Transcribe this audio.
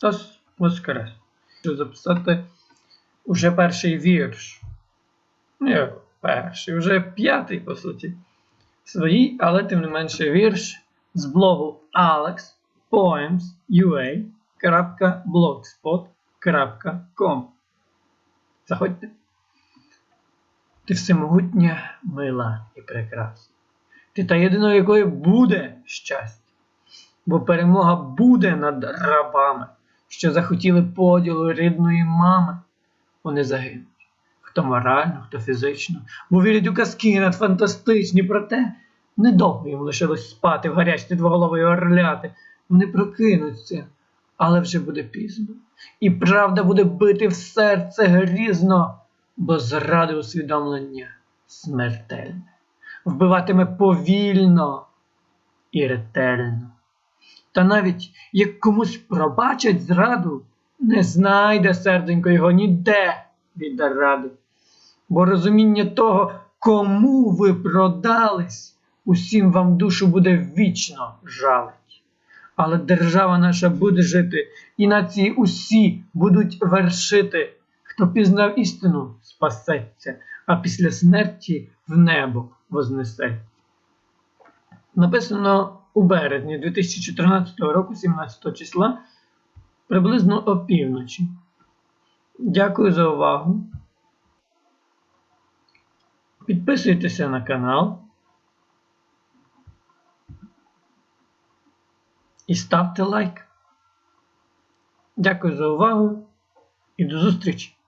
Христос Воскрес. Хочу записати уже перший вірш. Ну, як перший, вже п'ятий, по суті. Свій, але тим не менше вірш з блогу alexpoems.ua.blogspot.com. Заходьте. Ти всемогутня, мила і прекрасна. Ти та єдина, в якої буде щастя. Бо перемога буде над рабами, що захотіли поділу рідної мами. Вони загинуть. Хто морально, хто фізично, бо вірять у казки надфантастичні, проте недовго їм лишилось спати в гарячці двоголової орляти. Вони прокинуться, але вже буде пізно. І правда буде бити в серце грізно, бо зради усвідомлення смертельне, вбиватиме повільно і ретельно. Та навіть як комусь пробачать зраду, не знайде серденько його ніде від ради. Бо розуміння того, кому ви продались, усім вам душу буде вічно жалить. Але держава наша буде жити, і нації усі будуть вершити. Хто пізнав істину, спасеться, а після смерті в небо вознесеться. Написано у березні 2014 року, 17 числа, приблизно опівночі. Дякую за увагу. Підписуйтеся на канал і ставте лайк. Дякую за увагу і до зустрічі!